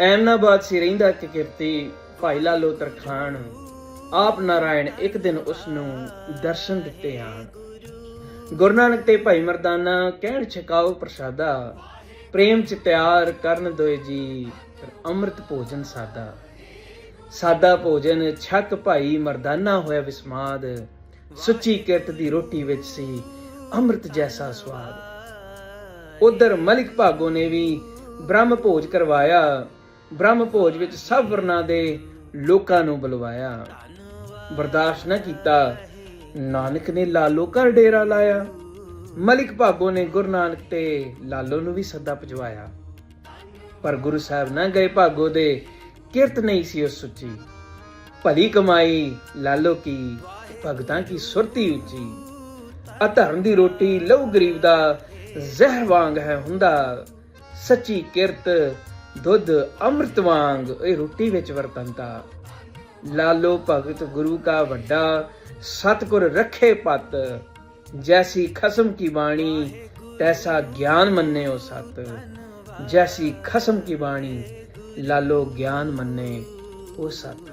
ਐਮਨਾਬਾਦ ਸੀ ਰਹਿੰਦਾ ਕਿ ਕਿਰਤੀ, ਭਾਈ ਲਾਲੋ ਤਰਖਾਨ ਆਪ ਨਾਰਾਇਣ ਇੱਕ ਦਿਨ ਉਸ ਨੂੰ ਦਰਸ਼ਨ ਦਿੱਤੇ ਆਣ। ਗੁਰੂ ਨਾਨਕ ਤੇ ਭਾਈ ਮਰਦਾਨਾ ਕਹਿਣ ਛਕਾਓ ਪ੍ਰਸ਼ਾਦਾ। ਪ੍ਰੇਮ ਚ ਤਿਆਰ ਕਰਨ ਦੋਏ ਜੀ ਅੰਮ੍ਰਿਤ ਭੋਜਨ ਸਾਦਾ। ਸਾਦਾ ਭੋਜਨ ਛਕ ਭਾਈ ਮਰਦਾਨਾ ਹੋਇਆ ਵਿਸਮਾਦ। ਸੁੱਚੀ ਕਿਰਤ ਦੀ ਰੋਟੀ ਵਿੱਚ ਸੀ ਅੰਮ੍ਰਿਤ ਜੈਸਾ ਸਵਾਦ। ਉਧਰ ਮਲਿਕ ਭਾਗੋ ਨੇ ਵੀ ਬ੍ਰਹਮ ਭੋਜ ਕਰਵਾਇਆ। ਬ੍ਰਹਮ ਭੋਜ ਵਿੱਚ ਸਭ ਵਰਨਾ ਦੇ ਲੋਕਾਂ ਨੂੰ ਬੁਲਵਾਇਆ। ਬਰਦਾਸ਼ਤ ਨਾ ਕੀਤਾ। ਨਾਨਕ ਨੇ ਲਾਲੋ ਘਰ ਡੇਰਾ ਲਾਇਆ। ਮਲਿਕ ਭਾਗੋ ਨੇ ਗੁਰੂ ਨਾਨਕ ਤੇ ਲਾਲੋ ਨੂੰ ਵੀ ਸੱਦਾ ਪਜਵਾਇਆ। ਪਰ ਗੁਰੂ ਸਾਹਿਬ ਨਾ ਗਏ ਭਾਗੋ ਦੇ, ਕਿਰਤ ਨਹੀਂ ਸੀ ਉਸ ਸੁੱਚੀ ਭਲੀ ਕਮਾਈ, ਲਾਲੋ ਕੀ, ਭਗਤਾਂ ਕੀ ਸੁਰਤੀ ਉੱਚੀ। ਅਧਰਮ ਦੀ ਰੋਟੀ ਲਹੂ ਗਰੀਬ ਦਾ, ਜ਼ਹਿਰ ਵਾਂਗ ਹੈ ਹੁੰਦਾ। ਸੱਚੀ ਕਿਰਤ ਦੁੱਧ ਅੰਮ੍ਰਿਤ ਵਾਂਗ ਇਹ ਰੋਟੀ ਵਿੱਚ ਵਰਤੰਤਾ। ਲਾਲੋ ਭਗਤ ਗੁਰੂ ਕਾ ਵੱਡਾ, ਸਤਗੁਰ ਰੱਖੇ ਪਤ, ਜੈਸੀ ਖਸਮ ਕੀ ਬਾਣੀ, ਤੈਸਾ ਗਿਆਨ ਮੰਨਿਓ ਸਤ। ਜੈਸੀ ਖਸਮ ਕੀ ਬਾਣੀ, ਲਾਲੋ ਗਿਆਨ ਮੰਨੇ ਉਹ ਸਤ।